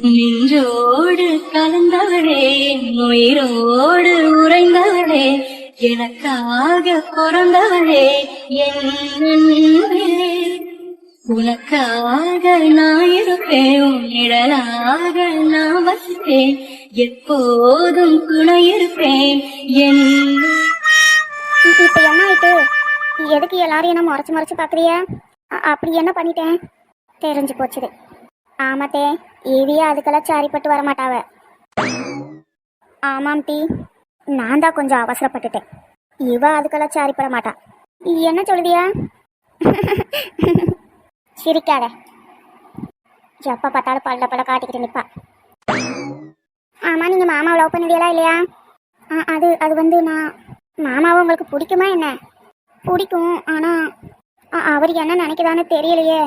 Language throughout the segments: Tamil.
நெஞ்சோடு கலந்தவளே உயிரோடு உறைந்தவளே எனக்காக பிறந்தவளே என் உனக்காக நான் இருப்பேன் உன் நிழலாக நான் வசிப்பேன் எப்போதும் துணை இருப்பேன் என் இப்ப என்ன ஆயிட்டு எதுக்கு எல்லாரும் என்ன முறைச்சு முறைச்சு பாக்குறிய? அப்படி என்ன பண்ணிட்டேன்? தெரிஞ்சு போச்சுது. ஆமாத்தே ஈவியா அதுக்கெல்லாம் சாரிப்பட்டு வரமாட்டாவ. ஆமாம் டி நான் தான் கொஞ்சம் அவசரப்பட்டுட்டேன். இவ அதுக்கெல்லாம் சாரிப்பட மாட்டா என்ன சொல்லுதியா? சிரிக்காத. எப்ப பார்த்தாலும் பல்ல பல்ல காட்டிக்கிட்டு நிப்பா. ஆமா நீங்க மாமாவை லவ் பண்ணுவீங்களா இல்லையா? ஆ, அது அது வந்து நான் மாமாவை உங்களுக்கு பிடிக்குமா என்ன? பிடிக்கும் ஆனா அவர் என்ன நினைக்குதான்னு தெரியலையே.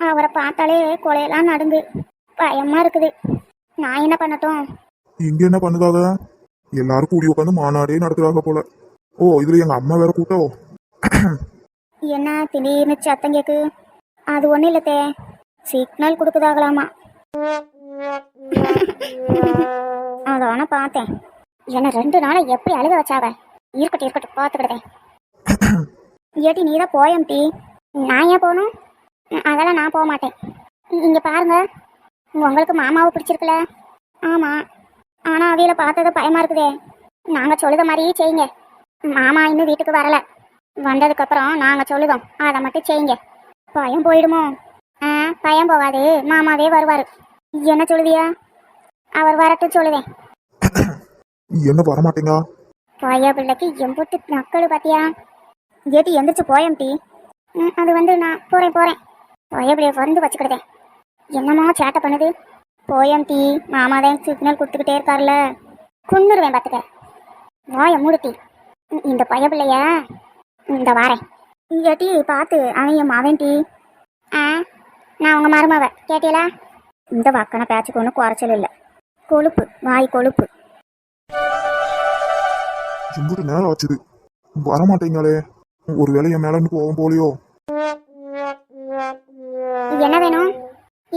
அவரை பார்த்தாலே கொலையெல்லாம் நடுங்கு. பயமா இருக்குது. நான் என்ன பண்ணட்டும்? இங்க என்ன பண்ணுதாக எல்லாரும் கூடி உட்காந்து மாநாடே நடத்துறாங்க போல. ஓ இதுல எங்க அம்மா வேற கூட்டோ என்ன திடீர்னு சத்தம் கேக்கு? அது ஒன்றும் இல்லத்தே சிக்னல் கொடுக்குதாகலாமா? அதான பார்த்தேன். என்ன ரெண்டு நாளை எப்படி அழுக வச்சாவ? இருக்கட்டும் இருக்கட்டும் பார்த்துக்கிட்டேன் ஏட்டி நீ தான் போயம் டி நான் ஏன் போகணும்? அதெல்லாம் நான் போக மாட்டேன். இங்க பாருங்க. உங்களுக்கு மாமாவை பிடிச்சிருக்குல? ஆமா. ஆனா அவையில பார்த்தது பயமா இருக்குதே. நாங்க சொல்லுத மாதிரியே செய்யுங்க. மாமா இன்னும் வீட்டுக்கு வரல. வந்ததுக்கு அப்புறம் நாங்க சொல்லுதோம். அதை மட்டும் செய்யுங்க. பயம் போயிடுமோ? ஆ பயம் போகாது. மாமாவே வருவாரு. என்ன சொல்லுவியா? அவர் வரட்டும் சொல்லுவேன். என்ன வரமாட்டேங்க? பய பிள்ளைக்கு எம்புட்டு நக்கலு பாத்தியா? ஏட்டி எந்திரிச்சு போயம் டி. ம், அது வந்து நான் போறேன் போறேன். பய பிள்ளைய வந்து வச்சுக்கிட்டேன் என்னமோ சேட்டை பண்ணுது? போயம் டீ மாமா தான் சிக்னல் கொடுத்துக்கிட்டே இருக்கார்ல குன்னுருவேன் பார்த்துக்க வாய மூடுத்தி இந்த பய பிள்ளைய இந்த வாரேன். டீ பார்த்து அவன் என் மாவன் டீ. ஆ நான் உங்கள் மருமவ. கேட்டீங்களா? இந்த வக்கன பேச்சுக்கு ஒன்றும் குறைச்சல் இல்லை. கொழுப்பு வாய் கொழுப்பு. எங்கிட்ட நேரம் ஆச்சுது. வரமாட்டீங்களே. ஒரு வேலை என் மேல போலியோ?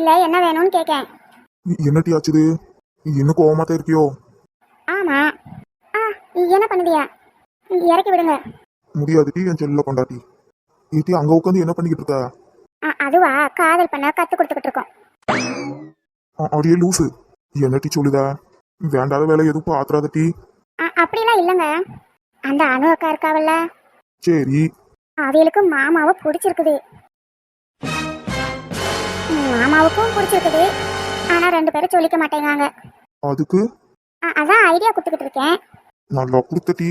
இல்ல என்ன வேணும்னு கேக்கேன் என்னட்டி ஆச்சுது? இன்னும் கோவமா தான் இருக்கியோ? ஆமா. ஆ என்ன பண்ணுதியா இறக்கி விடுங்க. முடியாதுட்டி என் செல்ல கொண்டாட்டி ஏட்டி அங்க உட்காந்து என்ன பண்ணிக்கிட்டு இருக்க? அதுவா காதல் பண்ண கத்து கொடுத்துக்கிட்டு இருக்கோம். அப்படியே லூசு. என்னட்டி சொல்லுதா? வேண்டாத வேலை எதுவும் பாத்துறாத டீ ஆ, அப்படிலாம் இல்லைங்க. அந்த அணு அக்கா இருக்காவல்ல. சரி. அவியலுக்கு மாமாவை பிடிச்சிருக்குது. மாமாவுக்கும் பிடிச்சிருக்குது. ஆனா ரெண்டு பேரும் சொல்லிக்க மாட்டேங்காங்க அதுக்கு? அதான் ஐடியா கொடுத்துக்கிட்டு இருக்கேன். நல்லா கொடுத்த டீ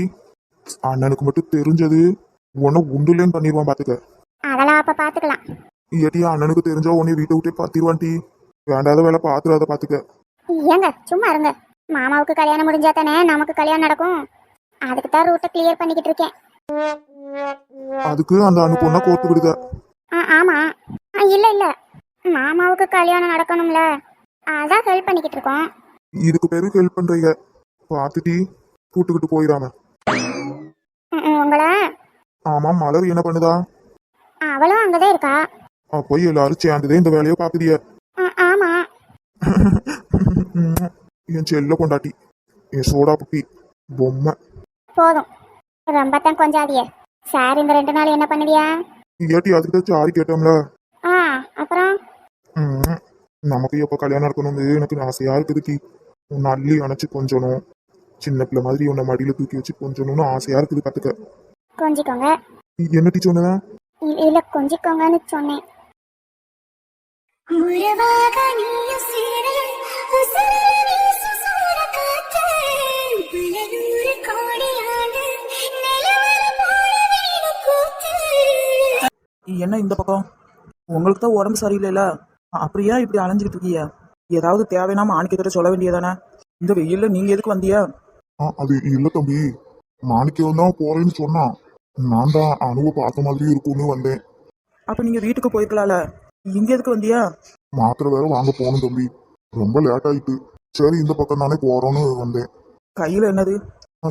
அண்ணனுக்கு மட்டும் தெரிஞ்சது. உன்னை உண்டுலேன்னு பண்ணிடுவான் பாத்துக்க. அதெல்லாம் அப்ப பாத்துக்கலாம். ஏட்டி அண்ணனுக்கு தெரிஞ்சா உன்னை வீட்டை விட்டே பாத்திருவான் டீ வேண்டாத வேலை பாத்துறாத பாத்துக்க. ஏங்க சும்மா இருங்க. மாமாவுக்கு கல்யாணம் முடிஞ்சா தானே நமக்கு கல்யாணம் நடக்கும். அதுக்கு தான் ரூட்டை கிளியர் பண்ணிக்கிட்டு இருக்கேன். அதுக்கு அந்த அண்ணு பொண்ணை கோர்த்து விடுத. ஆ ஆமா. ஆ, இல்ல இல்ல. மாமாவுக்கு கல்யாணம் நடக்கணும்ல? அதான் ஹெல்ப் பண்ணிக்கிட்டு இருக்கோம். இதுக்கு பேரு ஹெல்ப் பண்றீங்க. பார்த்துட்டி கூட்டுக்கிட்டு போயிடாம. உங்கள? ஆமா மலர் என்ன பண்ணுதா? அவளும் அங்கதான் இருக்கா? அப்போ எல்லாரும் சேர்ந்ததே இந்த வேலையை பாக்குதிய ஆமா. என் செல்ல கொண்டாட்டி என் சோடா புட்டி. பொம்மை. போதும். ரொம்ப தான் கொஞ்சாதியே சார் இந்த ரெண்டு நாள் என்ன பண்ணுவியா? ஏட்டி அதுக்கிட்ட சாரி கேட்டோம்ல. ஆ அப்புறம்? நமக்கு எப்போ கல்யாணம் நடக்கணும்னு எனக்கு ஆசையா இருக்குது டீ உன்னை அள்ளி அணைச்சு கொஞ்சணும். சின்ன பிள்ளை மாதிரி உன்னை மடியில தூக்கி வச்சு கொஞ்சணும்னு ஆசையா இருக்குது கத்துக்க. கொஞ்சிக்கோங்க. என்ன டீ சொன்னதா இ- இல்ல கொஞ்சிக்கோங்கன்னு சொன்னேன். உறவாக நீயும் சேர உசுரில் வீசும் சூறக்காற்று. பல நூறு கோடி ஆண்டு நிலவொளி போல வீடு கூத்து. என்ன இந்த பக்கம்? உங்களுக்கு தான் உடம்பு சரியில்லைல்ல அ- அப்புறம் ஏன் இப்படி அலைஞ்சிக்கிட்டு இருக்கீங்க ஏதாவது தேவையில்லாம ஆணிக்கத்திட்ட சொல்ல வேண்டியதானே இந்த வெயில்ல நீங்க எதுக்கு வந்தியா அது இல்ல தம்பி. மாணிக்கம் தான் போறேன்னு சொன்னான் நான் தான் அணுவை பார்த்த மாதிரி இருக்கும்னு வந்தேன். அப்ப நீங்க வீட்டுக்கு போயிருக்கலாம்ல? இங்க எதுக்கு வந்தியா மாத்திரை வேற வாங்க போகணும் தம்பி. ரொம்ப லேட் ஆயிட்டு. சரி இந்த பக்கம் தானே போறோம்னு வந்தேன். கையில என்னது?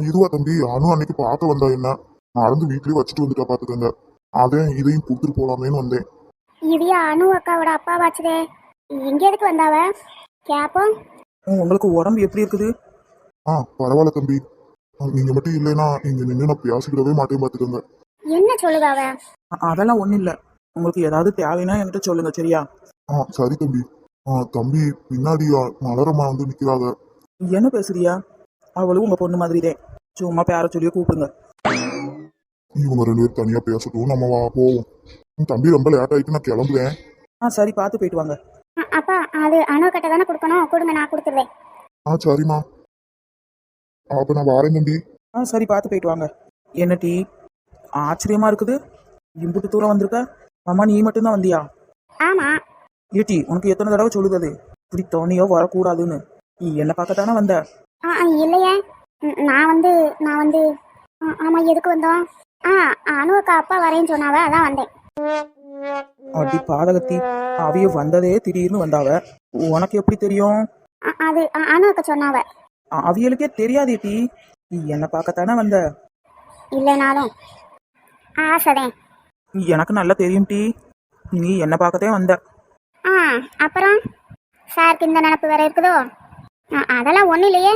இதுவா தம்பி. அனு அன்னைக்கு பார்க்க வந்தா என்ன? மறந்து வீட்லயே வச்சுட்டு வந்துட்டா பாத்துக்கங்க அதான் இதையும் கொடுத்துட்டு போலாமேன்னு வந்தேன். இவியா அனு அக்காவோட அப்பா வாச்சுதே இங்க எதுக்கு வந்தாவ? கேப்போம். உங்களுக்கு உடம்பு எப்படி இருக்குது? ஆ பரவாயில்ல தம்பி. நீங்க மட்டும் இல்லைன்னா இங்க நின்று நான் பேசிக்கிடவே மாட்டேன் பார்த்துக்கோங்க என்ன சொல்லுதா அவ அ- அதெல்லாம் ஒன்றும் இல்லை. உங்களுக்கு ஏதாவது தேவைன்னா என்கிட்ட சொல்லுங்க சரியா? ஆ சரி தம்பி. ஆ தம்பி பின்னாடி ஆ, மலரம்மா வந்து நிக்கிறாங்க. என்ன பேசுறியா? அவளும் உங்க பொண்ணு மாதிரி தான் சும்மா பேர சொல்லியே கூப்பிடுங்க. இவங்க ரெண்டு பேரும் தனியா பேசட்டும். நம்ம வா போவோம். உன் தம்பி ரொம்ப லேட் ஆயிட்டு நான் கிளம்புறேன் ஆ சரி பார்த்து போயிட்டு வாங்க. அ- அப்பா அது அணு கிட்ட தானே கொடுக்கணும்? கொடுங்க நான் கொடுத்துருவேன் ஆ சரிம்மா. அப்ப நான் வாரேன் தம்பி. ஆ சரி பார்த்து போயிட்டு வாங்க. என்ன டீ? ஆச்சரியமா இருக்குது. இம்புட்டு தூரம் வந்திருக்க? அம்மா நீ மட்டும்தான் வந்தியா? ஆமா. ஏட்டி உனக்கு எத்தனை தடவை சொல்லுது அது இப்படி தோணியோ வரக்கூடாதுன்னு. நீ என்ன பார்க்கத்தானே வந்த? ஆ ஆ, இல்லையே. ம், நான் வந்து நான் வந்து ஆ, ஆமா எதுக்கு வந்தோம்? ஆ அணுவுக்கு அப்பா வரேன்னு சொன்னாவ அதான் வந்தேன். அடி பாதகத்தி அவிய வந்ததே திடீர்னு வந்தாவ. உனக்கு எப்படி தெரியும்? அது அ- அணுவுக்கு சொன்னாவ. அவியலுக்கே தெரியாது நீ என்ன பார்க்கத்தானே வந்த? இல்லைனாலும் ஆசைதேன் எனக்கு நல்லா தெரியும் டீ. நீ என்ன பார்க்கத்தே வந்த. ஆ அப்புறம்? சாருக்கு இந்த நினப்பு வேற இருக்குதோ? அதெல்லாம் ஒன்றும் இல்லையே.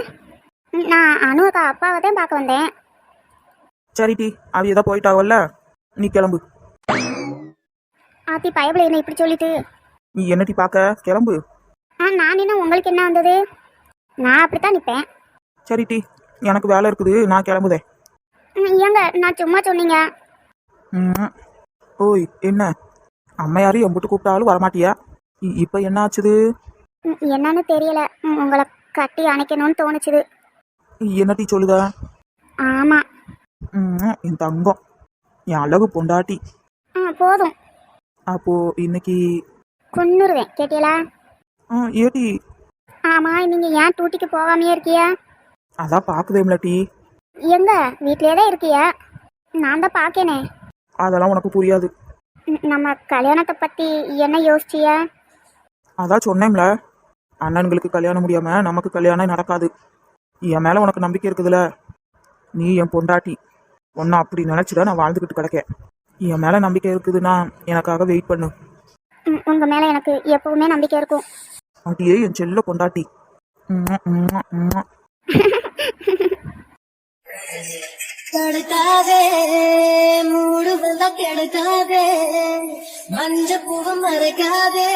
நான் அணுவுக்கு அப்பாவை தான் பார்க்க வந்தேன். சரி டீ. அவிய தான் போயிட்டாவல்ல. நீ கிளம்பு. ஆத்தி பயபிள் என்ன இப்படி சொல்லிட்டு? நீ என்ன டீ பார்க்க கிளம்பு. ஆ நான் என்ன உங்களுக்கு என்ன வந்தது? நான் அப்படித்தான் நிற்பேன் சரி டீ எனக்கு வேலை இருக்குது நான் கிளம்புதேன் ஏங்க நான் சும்மா சொன்னீங்க. ம். ஓய் என்ன? அம்மா யாரும் எம்பிட்டு கூப்பிட்டாலும் வரமாட்டியா? இ- இப்ப என்ன ஆச்சுது? என்னன்னு தெரியல. ம், உங்களை கட்டி அணைக்கணும்னு தோணுச்சுது. என்ன டீ சொல்லுதா? ஆமா. ம், என் தங்கம். என் அழகு பொண்டாட்டி. ஆ போதும். அப்போ இன்னைக்கு கொன்னுருவேன். கேட்டீங்களா? ஆ, ஏடி. ஆமா நீங்க ஏன் டூட்டிக்கு போகாமையே இருக்கிய? அதான் பாக்குதேம்ல டீ. எங்க? வீட்லயே தான் இருக்கிய? நான் தான் பாக்கேனே. அதெல்லாம் உனக்கு புரியாது. நம்ம கல்யாணத்தை பத்தி என்ன யோசிச்சிய? அதான் சொன்னேன்ல அண்ணன்களுக்கு கல்யாணம் முடியாம நமக்கு கல்யாணம் நடக்காது. என் மேல உனக்கு நம்பிக்கை இருக்குதுல. நீ என் பொண்டாட்டி. உன்னை அப்படி நினைச்சுதான் நான் வாழ்ந்துக்கிட்டு கிடக்கேன். என் மேல நம்பிக்கை இருக்குதுன்னா எனக்காக வெயிட் பண்ணு. ம், உங்க மேல எனக்கு எப்பவுமே நம்பிக்கை இருக்கும். அப்படியே என் செல்ல உம்மா. தடுக்காதே மூடுவதா கெடுக்காதே மஞ்ச பூவம் மறைக்காதே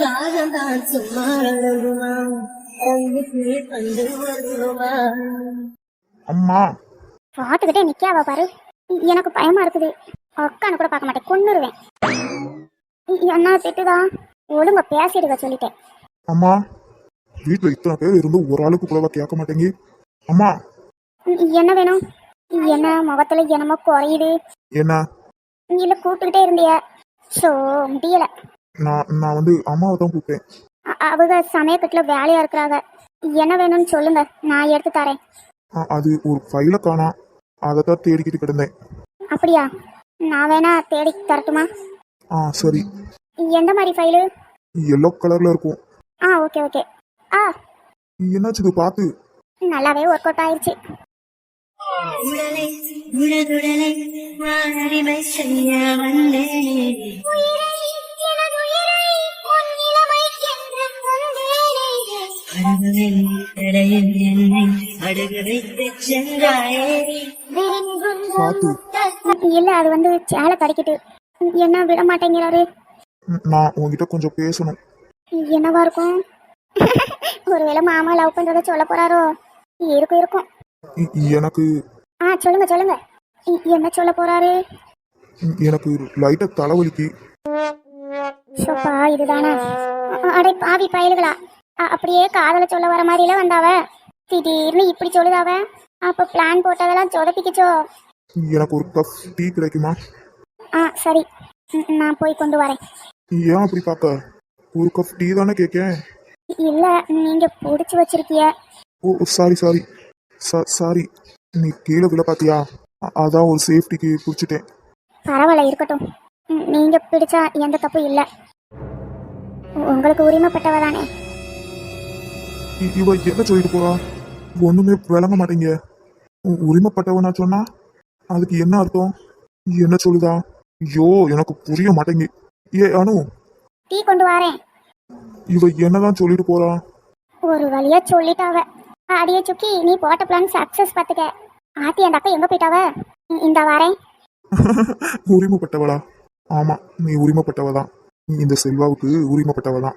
தாகம் தான் சும்மா அழகுமா கண்ணுக்கு கண்டு வருமா அம்மா. பார்த்துக்கிட்டே நிக்காவ பாரு. எனக்கு பயமா இருக்குது. அக்கான்னு கூட பார்க்க மாட்டேன். கொன்னுருவேன். என்ன திட்டுதா ஒழுங்க பேசிடுங்க சொல்லிட்டேன். அம்மா வீட்டுல இத்தனை பேர் இருந்து ஒரு ஆளுக்கு கூடவா கேட்க மாட்டேங்கி. அம்மா. என்ன வேணும்? என்ன? முகத்துல என்னமோ குறையுது. என்ன? இல்ல கூப்பிட்டுக்கிட்டே இருந்திய? ஸோ முடியல. நான் நான் வந்து அம்மாவை தான் கூப்பிட்டேன். அவங்க சமயக்கட்டுல வேலையா இருக்கிறாங்க. என்ன வேணும்னு சொல்லுங்க. நான் எடுத்து தரேன். அது ஒரு ஃபைலை காணா அதை தான் தேடிக்கிட்டு கிடந்தேன். அப்படியா? நான் வேணா தேடி தரட்டுமா? ஆ சரி. எந்த மாதிரி ஃபைலு எல்லோ கலர்ல இருக்கும். ஆ ஓகே ஓகே ஆ. என்னாச்சு இது பார்த்து நல்லாவே ஒர்க் அவுட் ஆயிடுச்சு உடலை உடலுடலை நான் அடிமை செய்ய வந்தேனே. அழகுவின் இடையில் என்னை இல்ல அது வந்து சேலை கடிக்கிட்டு என்ன விட மாட்டேங்கிறாரு? ம், நான் உங்ககிட்ட கொஞ்சம் பேசணும். என்னவா இருக்கும்? ஒருவேளை மாமா லவ் பண்றத சொல்ல போறாரோ? இருக்கும் இருக்கும். எனக்கு ஆ சொல்லுங்க சொல்லுங்க. என்ன சொல்ல போறாரு? எனக்கு லைட்டா தலைவலிக்கு. சோப்பா இதுதானே? அடே பாவி பயலுகளா. அப்படியே காதல சொல்ல வர மாதிரில வந்தாவ? திடீர்னு இப்படி சொல்லுதாவ? அப்ப பிளான் போட்டதெல்லாம் சொதப்பிக்கிச்சோ? எனக்கு ஒரு கப் டீ கிடைக்குமா? ஆ சரி. ம், நான் போய் கொண்டு வரேன். ஏன் அப்படி பார்க்க? ஒரு கப் டீ தானே கேட்கேன் இல்ல நீங்க புடிச்சு வச்சிருக்கிய. ஓ சாரி சாரி சாரி நீ கீழே விழ பார்த்தியா அ- அதான் ஒரு சேஃப்டிக்கு குடிச்சிட்டேன் பரவாயில்ல இருக்கட்டும். ம், நீங்க பிடிச்சா எந்த தப்பும் இல்ல. உங்களுக்கு உரிமைப்பட்டவ தானே. இ- இவ என்ன சொல்லிட்டு போறா? ஒண்ணுமே விளங்க மாட்டேங்க. உரிமைப்பட்டவனா சொன்னா அதுக்கு என்ன அர்த்தம்? என்ன சொல்லுதா? ஐயோ எனக்கு புரிய மாட்டேங்க. ஏ அனு. டீ கொண்டு வரேன். இவ என்னதான் சொல்லிட்டு போறா? ஒரு வழியா சொல்லிட்டாவ. அடியே சுக்கி நீ போட்ட பிளான் சக்சஸ் பார்த்துக்க ஆத்தி அந்த அக்கா எங்க போயிட்டாவ? இந்த வாரேன். உரிமைப்பட்டவளா? ஆமா நீ உரிமைப்பட்டவ தான் நீ இந்த செல்வாவுக்கு உரிமைப்பட்டவ தான்